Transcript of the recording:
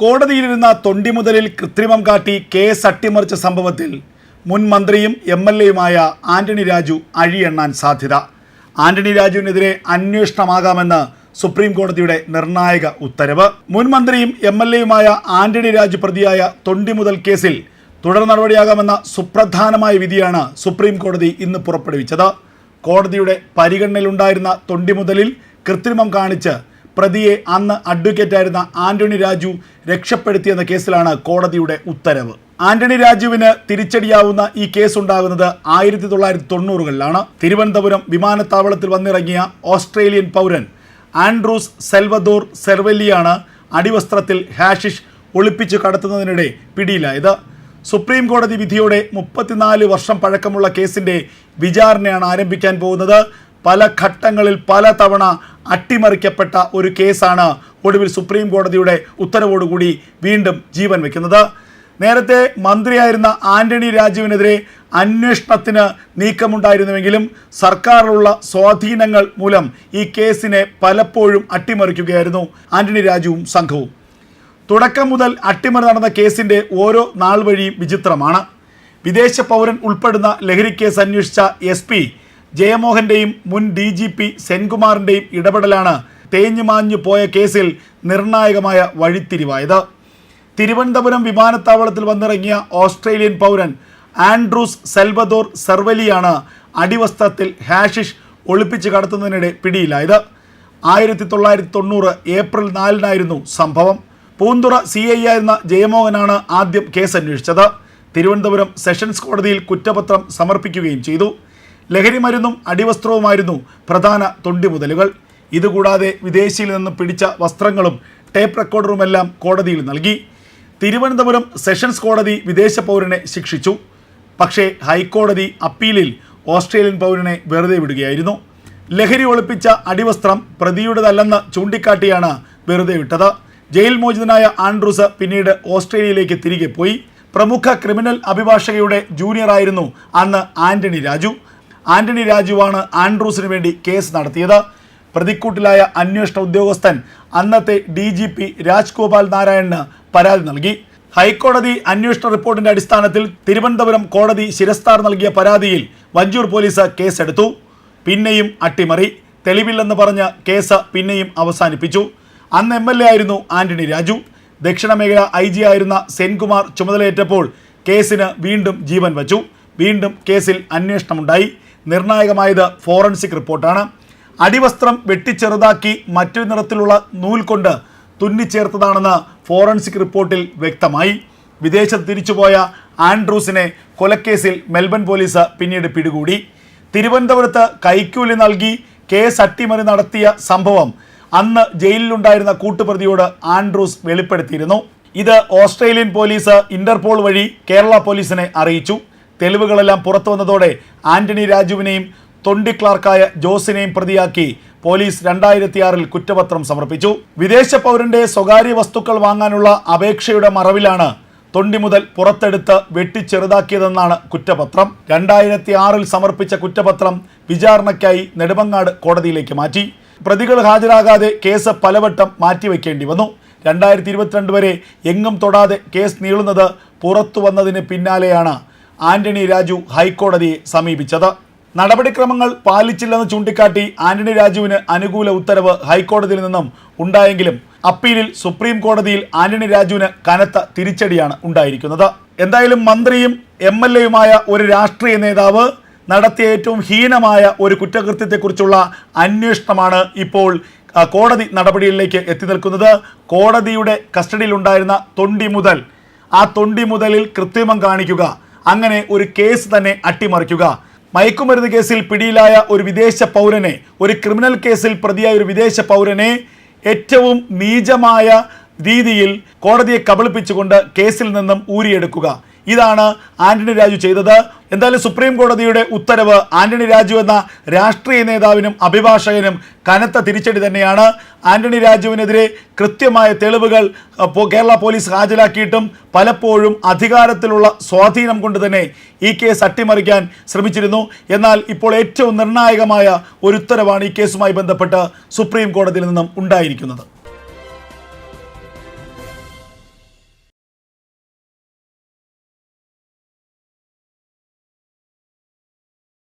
കോടതിയിലിരുന്ന തൊണ്ടി മുതലിൽ കൃത്രിമം കാട്ടി കേസ് അട്ടിമറിച്ച സംഭവത്തിൽ മുൻ മന്ത്രിയും എം എൽ എയുമായ ആന്റണി രാജു അഴിയെണ്ണാൻ സാധ്യത. ആന്റണി രാജുവിനെതിരെ അന്വേഷണമാകാമെന്ന് സുപ്രീം കോടതിയുടെ നിർണായക ഉത്തരവ്. മുൻ മന്ത്രിയും എം എൽ എയുമായ ആന്റണി രാജു പ്രതിയായ തൊണ്ടി മുതൽ കേസിൽ തുടർ നടപടിയാകാമെന്ന സുപ്രധാനമായ വിധിയാണ് സുപ്രീം കോടതി ഇന്ന് പുറപ്പെടുവിച്ചത്. കോടതിയുടെ പരിഗണനയിലുണ്ടായിരുന്ന തൊണ്ടി മുതലിൽ കൃത്രിമം കാണിച്ച് പ്രതിയെ അന്ന് അഡ്വക്കേറ്റായിരുന്ന ആന്റണി രാജു രക്ഷപ്പെടുത്തിയെന്ന കേസിലാണ് കോടതിയുടെ ഉത്തരവ്. ആന്റണി രാജുവിന് തിരിച്ചടിയാവുന്ന ഈ കേസ് ഉണ്ടാകുന്നത് ആയിരത്തി തൊള്ളായിരത്തി തൊണ്ണൂറുകളിലാണ് തിരുവനന്തപുരം വിമാനത്താവളത്തിൽ വന്നിറങ്ങിയ ഓസ്ട്രേലിയൻ പൗരൻ ആൻഡ്രൂസ് സെൽവദോർ സെർവെല്ലിയാണ് അടിവസ്ത്രത്തിൽ ഹാഷിഷ് ഒളിപ്പിച്ചു കടത്തുന്നതിനിടെ പിടിയിലായത്. സുപ്രീം കോടതി വിധിയോടെ മുപ്പത്തിനാല് വർഷം പഴക്കമുള്ള കേസിന്റെ വിചാരണയാണ് ആരംഭിക്കാൻ പോകുന്നത്. പല ഘട്ടങ്ങളിൽ പല തവണ അട്ടിമറിക്കപ്പെട്ട ഒരു കേസാണ് ഒടുവിൽ സുപ്രീം കോടതിയുടെ ഉത്തരവോടുകൂടി വീണ്ടും ജീവൻ വയ്ക്കുന്നത്. നേരത്തെ മന്ത്രിയായിരുന്ന ആന്റണി രാജുവിനെതിരെ അന്വേഷണത്തിന് നീക്കമുണ്ടായിരുന്നുവെങ്കിലും സർക്കാരിലുള്ള സ്വാധീനങ്ങൾ മൂലം ഈ കേസിനെ പലപ്പോഴും അട്ടിമറിക്കുകയായിരുന്നു ആന്റണി രാജുവും സംഘവും. തുടക്കം മുതൽ അട്ടിമറി നടന്ന കേസിന്റെ ഓരോ നാൾ വഴിയും വിചിത്രമാണ്. വിദേശ പൗരൻ ഉൾപ്പെടുന്ന ലഹരിക്കേസ് കേസ് അന്വേഷിച്ച എസ് ജയമോഹന്റെയും മുൻ ഡി ജി പി സെൻകുമാറിന്റെയും ഇടപെടലാണ് തേഞ്ഞുമാഞ്ഞു പോയ കേസിൽ നിർണായകമായ വഴിത്തിരിവായത്. തിരുവനന്തപുരം വിമാനത്താവളത്തിൽ വന്നിറങ്ങിയ ഓസ്ട്രേലിയൻ പൗരൻ ആൻഡ്രൂസ് സെൽവദോർ സർവലിയാണ് അടിവസ്ത്രത്തിൽ ഹാഷിഷ് ഒളിപ്പിച്ച് കടത്തുന്നതിനിടെ പിടിയിലായത്. ആയിരത്തി തൊള്ളായിരത്തി തൊണ്ണൂറ് ഏപ്രിൽ നാലിനായിരുന്നു സംഭവം. പൂന്തുറ സി ഐ ആയിരുന്ന ജയമോഹനാണ് ആദ്യം കേസ് അന്വേഷിച്ചത് തിരുവനന്തപുരം സെഷൻസ് കോടതിയിൽ കുറ്റപത്രം സമർപ്പിക്കുകയും ചെയ്തു. ലഹരി മരുന്നും അടിവസ്ത്രവുമായിരുന്നു പ്രധാന തൊണ്ടിമുതലുകൾ. ഇതുകൂടാതെ വിദേശിയിൽ നിന്ന് പിടിച്ച വസ്ത്രങ്ങളും ടേപ്പ് റെക്കോർഡറുമെല്ലാം കോടതിയിൽ നൽകി. തിരുവനന്തപുരം സെഷൻസ് കോടതി വിദേശ പൗരനെ ശിക്ഷിച്ചു. പക്ഷേ ഹൈക്കോടതി അപ്പീലിൽ ഓസ്ട്രേലിയൻ പൗരനെ വെറുതെ വിടുകയായിരുന്നു. ലഹരി ഒളിപ്പിച്ച അടിവസ്ത്രം പ്രതിയുടേതല്ലെന്ന് ചൂണ്ടിക്കാട്ടിയാണ് വെറുതെ വിട്ടത്. ജയിൽ മോചിതനായ ആൻഡ്രൂസ് പിന്നീട് ഓസ്ട്രേലിയയിലേക്ക് തിരികെ പോയി. പ്രമുഖ ക്രിമിനൽ അഭിഭാഷകയുടെ ജൂനിയറായിരുന്നു അന്ന് ആന്റണി രാജു. ആന്റണി രാജുവാണ് ആൻഡ്രൂസിന് വേണ്ടി കേസ് നടത്തിയത്. പ്രതിക്കൂട്ടിലായ അന്വേഷണ ഉദ്യോഗസ്ഥൻ അന്നത്തെ ഡി ജി പി രാജ്ഗോപാൽ നാരായണന് പരാതി നൽകി. ഹൈക്കോടതി അന്വേഷണ റിപ്പോർട്ടിന്റെ അടിസ്ഥാനത്തിൽ തിരുവനന്തപുരം കോടതി ശിരസ്താർ നൽകിയ പരാതിയിൽ വഞ്ചൂർ പോലീസ് കേസെടുത്തു. പിന്നെയും അട്ടിമറി. തെളിവില്ലെന്ന് പറഞ്ഞ് കേസ് പിന്നെയും അവസാനിപ്പിച്ചു. അന്ന് എം എൽ എ ആയിരുന്നു ആന്റണി രാജു. ദക്ഷിണ മേഖല ഐ ജി ആയിരുന്ന സെൻകുമാർ ചുമതലയേറ്റപ്പോൾ കേസിന് വീണ്ടും ജീവൻ വച്ചു. വീണ്ടും കേസിൽ അന്വേഷണമുണ്ടായി. നിർണായകമായത് ഫോറൻസിക് റിപ്പോർട്ടാണ്. അടിവസ്ത്രം വെട്ടിച്ചെറുതാക്കി മറ്റൊരു നിറത്തിലുള്ള നൂൽ കൊണ്ട് തുന്നിച്ചേർത്തതാണെന്ന് ഫോറൻസിക് റിപ്പോർട്ടിൽ വ്യക്തമായി. വിദേശത്ത് തിരിച്ചുപോയ ആൻഡ്രൂസിനെ കൊലക്കേസിൽ മെൽബൺ പോലീസ് പിന്നീട് പിടികൂടി. തിരുവനന്തപുരത്ത് കൈക്കൂലി നൽകി കേസ് അട്ടിമറി നടത്തിയ സംഭവം അന്ന് ജയിലിലുണ്ടായിരുന്ന കൂട്ടുപ്രതിയോട് ആൻഡ്രൂസ് വെളിപ്പെടുത്തിയിരുന്നു. ഇത് ഓസ്ട്രേലിയൻ പോലീസ് ഇന്റർപോൾ വഴി കേരള പോലീസിനെ അറിയിച്ചു. തെളിവുകളെല്ലാം പുറത്തു വന്നതോടെ ആന്റണി രാജുവിനെയും തൊണ്ടി ക്ലാർക്കായ ജോസിനെയും പ്രതിയാക്കി പോലീസ് രണ്ടായിരത്തി ആറിൽ കുറ്റപത്രം സമർപ്പിച്ചു. വിദേശ പൗരന്റെ സ്വകാര്യ വസ്തുക്കൾ വാങ്ങാനുള്ള അപേക്ഷയുടെ മറവിലാണ് തൊണ്ടി മുതൽ പുറത്തെടുത്ത് വെട്ടിച്ചെറുതാക്കിയതെന്നാണ് കുറ്റപത്രം. രണ്ടായിരത്തി ആറിൽ സമർപ്പിച്ച കുറ്റപത്രം വിചാരണയ്ക്കായി നെടുമങ്ങാട് കോടതിയിലേക്ക് മാറ്റി. പ്രതികൾ ഹാജരാകാതെ കേസ് പലവട്ടം മാറ്റിവെക്കേണ്ടി വന്നു. രണ്ടായിരത്തി ഇരുപത്തിരണ്ട് വരെ എങ്ങും തൊടാതെ കേസ് നീളുന്നത് പുറത്തു വന്നതിന് പിന്നാലെയാണ് ആന്റണി രാജു ഹൈക്കോടതിയെ സമീപിച്ചത്. നടപടിക്രമങ്ങൾ പാലിച്ചില്ലെന്ന് ചൂണ്ടിക്കാട്ടി ആന്റണി രാജുവിന് അനുകൂല ഉത്തരവ് ഹൈക്കോടതിയിൽ നിന്നും ഉണ്ടായെങ്കിലും അപ്പീലിൽ സുപ്രീം കോടതിയിൽ ആന്റണി രാജുവിന് കനത്ത തിരിച്ചടിയാണ് ഉണ്ടായിരിക്കുന്നത്. എന്തായാലും മന്ത്രിയും എം എൽ എയുമായ ഒരു രാഷ്ട്രീയ നേതാവ് നടത്തിയ ഏറ്റവും ഹീനമായ ഒരു കുറ്റകൃത്യത്തെക്കുറിച്ചുള്ള അന്വേഷണമാണ് ഇപ്പോൾ കോടതി നടപടികളിലേക്ക് എത്തി നിൽക്കുന്നത്. കോടതിയുടെ കസ്റ്റഡിയിലുണ്ടായിരുന്ന തൊണ്ടി മുതൽ ആ തൊണ്ടി മുതലിൽ കൃത്രിമം കാണിക്കുക അങ്ങനെ ഒരു കേസ് തന്നെ അട്ടിമറിക്കുക. മയക്കുമരുന്ന് കേസിൽ പിടിയിലായ ഒരു വിദേശ പൗരനെ ഒരു ക്രിമിനൽ കേസിൽ പ്രതിയായ ഒരു വിദേശ പൗരനെ ഏറ്റവും നീചമായ രീതിയിൽ കോടതിയെ കബളിപ്പിച്ചുകൊണ്ട് കേസിൽ നിന്നും ഊരിയെടുക്കുക. ഇതാണ് ആന്റണി രാജു ചെയ്തത്. എന്തായാലും സുപ്രീം കോടതിയുടെ ഉത്തരവ് ആന്റണി രാജു എന്ന രാഷ്ട്രീയ നേതാവിനും അഭിഭാഷകനും കനത്ത തിരിച്ചടി തന്നെയാണ്. ആന്റണി രാജുവിനെതിരെ കൃത്യമായ തെളിവുകൾ കേരള പോലീസ് ഹാജരാക്കിയിട്ടും പലപ്പോഴും അധികാരത്തിലുള്ള സ്വാധീനം കൊണ്ട് തന്നെ ഈ കേസ് അട്ടിമറിക്കാൻ ശ്രമിച്ചിരുന്നു. എന്നാൽ ഇപ്പോൾ ഏറ്റവും നിർണായകമായ ഒരു ഉത്തരവാണ് ഈ കേസുമായി ബന്ധപ്പെട്ട് സുപ്രീം കോടതിയിൽ നിന്നും ഉണ്ടായിരിക്കുന്നത്.